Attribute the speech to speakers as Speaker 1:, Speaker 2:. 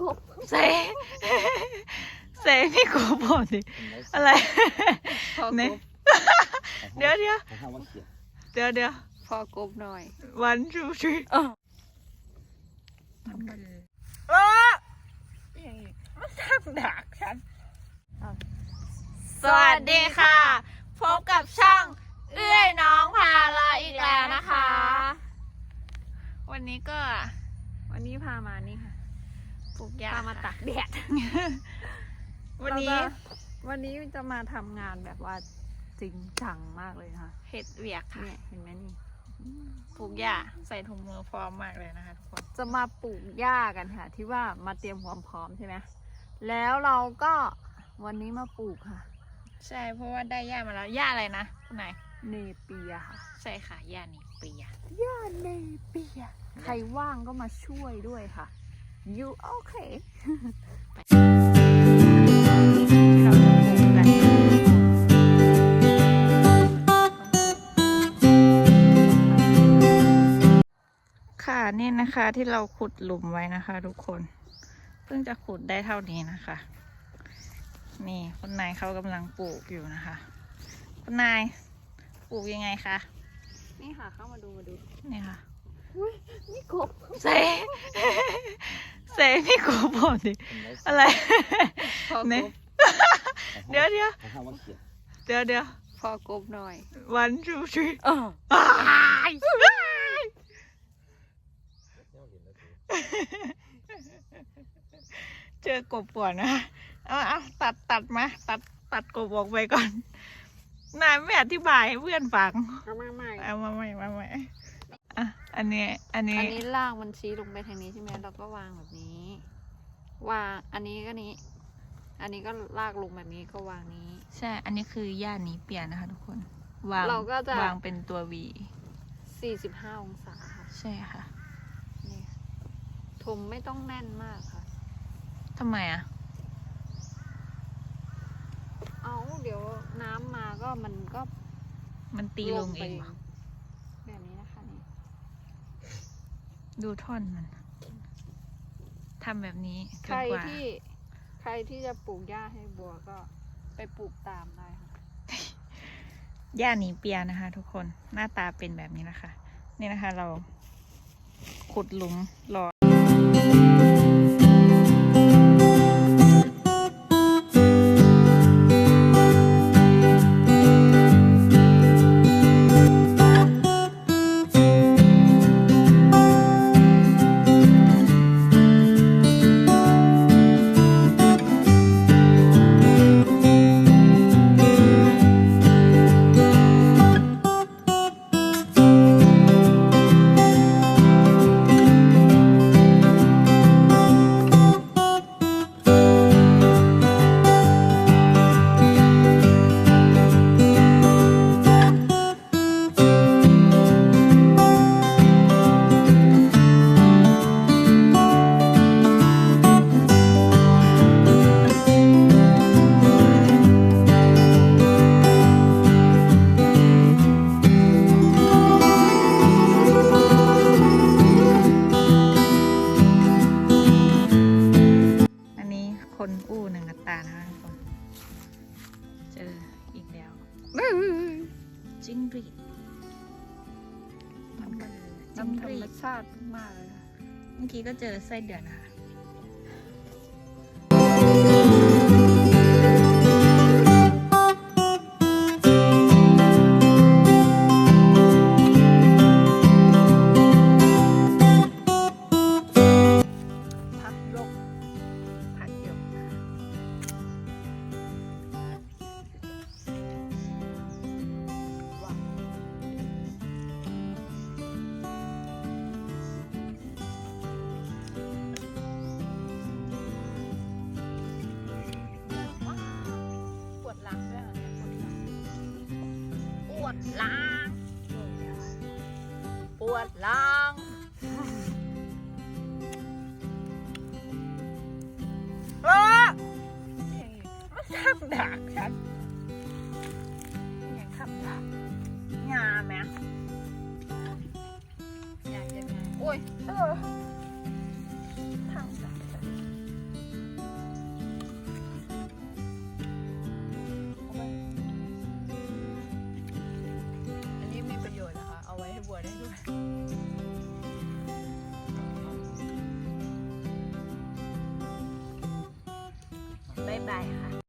Speaker 1: กบ
Speaker 2: เซเซพี่กบบอกดิอะไร
Speaker 1: พอก
Speaker 2: เนี่ย
Speaker 1: บ
Speaker 2: เดี๋ยวเดี๋ยว
Speaker 3: เขาห้ามว่าเขียด
Speaker 2: เดี๋ยวเดี๋ยว
Speaker 1: พอกบหน่อย
Speaker 2: วันทูทรี
Speaker 1: เออ
Speaker 2: เออมันทำดักฉัน สวัสดีค่ะ พบกับช่องเอื้อยน้องพาลาอีกแล้วนะคะ วันนี้ก็
Speaker 1: วันนี้พามานี่ค่ะ
Speaker 2: ปลู กยา
Speaker 1: พามาตักแดด
Speaker 2: วันนี้
Speaker 1: เราจะวันนี้จะมาทำงานแบบว่าจริงจังมากเลยนะคะ
Speaker 2: เห็ดเวียกค่ะ
Speaker 1: เนี่ยเห็นไหมนี่
Speaker 2: ปลูกหญ้าใส่ถุงมือพร้อมมากเลยนะคะทุกคน
Speaker 1: จะมาปลูกหญ้ากันค่ะ ที่ว่ามาเตรียมความพร้อมใช่ไหมแล้วเราก็วันนี้มาปลูกค่ะ
Speaker 2: ใช่เพราะว่าได้หญ้ามาแล้วหญ้าอะไรนะคุณนาย
Speaker 1: เนเปียค่ะ
Speaker 2: ใช่ค่ะหญ้านี่เปีย
Speaker 1: หญ้าเนเปีย ใครว่างก็มาช่วยด้วยค่ะ you okay
Speaker 2: ที่เราจะปลูกกันค่ะนี่นะคะที่เราขุดหลุมไว้นะคะ ทุกคน เพิ่งจะขุดได้เท่านี้นะคะ นี่คุณนายเขากำลังปลูกอยู่นะคะคุณนายปลูกยังไงคะ
Speaker 1: นี่ค่ะเข้ามาดูมาดู
Speaker 2: นี่ค่ะ
Speaker 1: นี่กบ
Speaker 2: เซเซพี่กบบอกดิอะไร
Speaker 1: พอก
Speaker 2: เนี่ย
Speaker 1: บ
Speaker 2: เดี๋ยวเดี๋ยว
Speaker 3: เขาห้ามว่าเขียด
Speaker 2: เดี๋ยวเดี๋ยว
Speaker 1: พอกบหน่อย
Speaker 2: วันทูทรี
Speaker 1: เออ
Speaker 2: เจอกบก่อนนะเอาเอาตัดตัดมา ตัดตัดกบออกไปก่อน นายไม่อธิบายให้เพื่อนฟัง
Speaker 1: เอามาใหม่
Speaker 2: เอามาใหม่มาใหม่ อะ อันนี้ อันนี้
Speaker 1: อันนี้ล่างมันชี้ลงไปทางนี้ใช่ไหมเราก็วางแบบนี้ วาง อันนี้ก็นี้ อันนี้ก็ลากลงแบบนี้ก็วางนี้
Speaker 2: ใช่ อันนี้คือย่านนี้เปลี่ยนนะคะทุกคน วาง
Speaker 1: เราก็จะ
Speaker 2: วางเป็นตัววี
Speaker 1: 45องศาค่ะ
Speaker 2: ใช่ค่ะ
Speaker 1: นี่ถมไม่ต้องแน่นมากค่ะ
Speaker 2: ทำไมอะ
Speaker 1: เอาเดี๋ยวน้ำมาก็มันก็
Speaker 2: มันตีลงเอง
Speaker 1: ไป
Speaker 2: เหรอ
Speaker 1: แบบนี้นะคะนี่
Speaker 2: ดูท่อนมันทำแบบนี้จ
Speaker 1: ใคร
Speaker 2: นกว่า
Speaker 1: ที่ ใครที่จะปลูกหญ้าให้บัวก็ไปปลูกตามได้ค่ะ
Speaker 2: ย่าหนีเปียนะคะ ทุกคนหน้าตาเป็นแบบนี้นะคะ นี่นะคะ เราขุดหลุมรอ จิ้งหรีดมันก็จิ้ง
Speaker 1: น้ำธร
Speaker 2: หรี
Speaker 1: รม
Speaker 2: ด
Speaker 1: ชาติมากเลยค่ะ
Speaker 2: เมื่อกี้ก็เจอไส้เดือนนะคะ
Speaker 1: ดหลัง ปวดหลัง
Speaker 2: เออมันทำดักฉันอย่ากทำดักงาไหม
Speaker 1: อยากยังไงโอ้ย
Speaker 2: เออ
Speaker 1: ได้ค่ะ